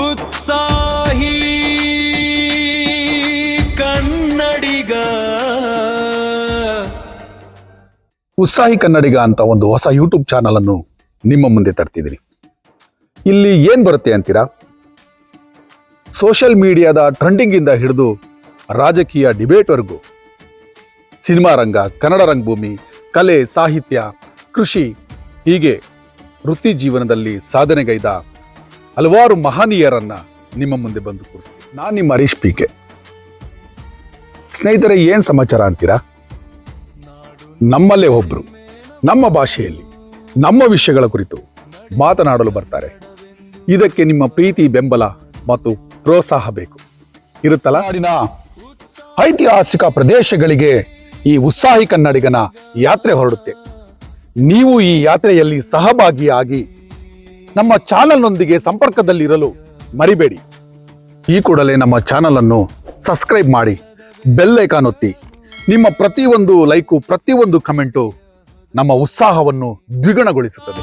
ಉತ್ಸಾಹಿ ಕನ್ನಡಿಗ. ಉತ್ಸಾಹಿ ಕನ್ನಡಿಗ ಅಂತ ಒಂದು ಹೊಸ ಯೂಟ್ಯೂಬ್ ಚಾನಲ್ ಅನ್ನು ನಿಮ್ಮ ಮುಂದೆ ತರ್ತಿದ್ದೀನಿ. ಇಲ್ಲಿ ಏನ್ ಬರುತ್ತೆ ಅಂತೀರಾ? ಸೋಷಿಯಲ್ ಮೀಡಿಯಾದ ಟ್ರೆಂಡಿಂಗ್ ಇಂದ ಹಿಡಿದು ರಾಜಕೀಯ ಡಿಬೇಟ್ವರೆಗೂ ಸಿನಿಮಾ ರಂಗ, ಕನ್ನಡ ರಂಗಭೂಮಿ, ಕಲೆ, ಸಾಹಿತ್ಯ, ಕೃಷಿ ಹೀಗೆ ವೃತ್ತಿ ಜೀವನದಲ್ಲಿ ಸಾಧನೆಗೈದ ಹಲವಾರು ಮಹನೀಯರನ್ನ ನಿಮ್ಮ ಮುಂದೆ ಬಂದು ಕೂರಿಸ್ತೀನಿ. ನಾನು ನಿಮ್ಮ ಹರೀಶ್ ಪಿ ಕೆ. ಸ್ನೇಹಿತರೆ, ಏನ್ ಸಮಾಚಾರ ಅಂತೀರಾ? ನಮ್ಮಲ್ಲೇ ಒಬ್ರು. ನಮ್ಮ ಭಾಷೆಯಲ್ಲಿ, ನಮ್ಮ ವಿಷಯಗಳ ಕುರಿತು ಮಾತನಾಡಲು ಬರ್ತಾರೆ. ಇದಕ್ಕೆ ನಿಮ್ಮ ಪ್ರೀತಿ, ಬೆಂಬಲ ಮತ್ತು ಪ್ರೋತ್ಸಾಹ ಬೇಕು. ಇರುತ್ತಲ್ಲ? ನಾಡಿನ ಐತಿಹಾಸಿಕ ಪ್ರದೇಶಗಳಿಗೆ ಈ ಉತ್ಸಾಹಿ ಕನ್ನಡಿಗನ ಯಾತ್ರೆ ಹೊರಡುತ್ತೆ. ನೀವು ಈ ಯಾತ್ರೆಯಲ್ಲಿ ಸಹಭಾಗಿಯಾಗಿ ನಮ್ಮ ಚಾನಲ್ನೊಂದಿಗೆ ಸಂಪರ್ಕದಲ್ಲಿರಲು ಮರಿಬೇಡಿ. ಈ ಕೂಡಲೇ ನಮ್ಮ ಚಾನಲನ್ನು ಸಬ್ಸ್ಕ್ರೈಬ್ ಮಾಡಿ, ಬೆಲ್ ಐಕಾನ್ ಒತ್ತಿ. ನಿಮ್ಮ ಪ್ರತಿಯೊಂದು ಲೈಕು, ಪ್ರತಿಯೊಂದು ಕಮೆಂಟು ನಮ್ಮ ಉತ್ಸಾಹವನ್ನು ದ್ವಿಗುಣಗೊಳಿಸುತ್ತದೆ.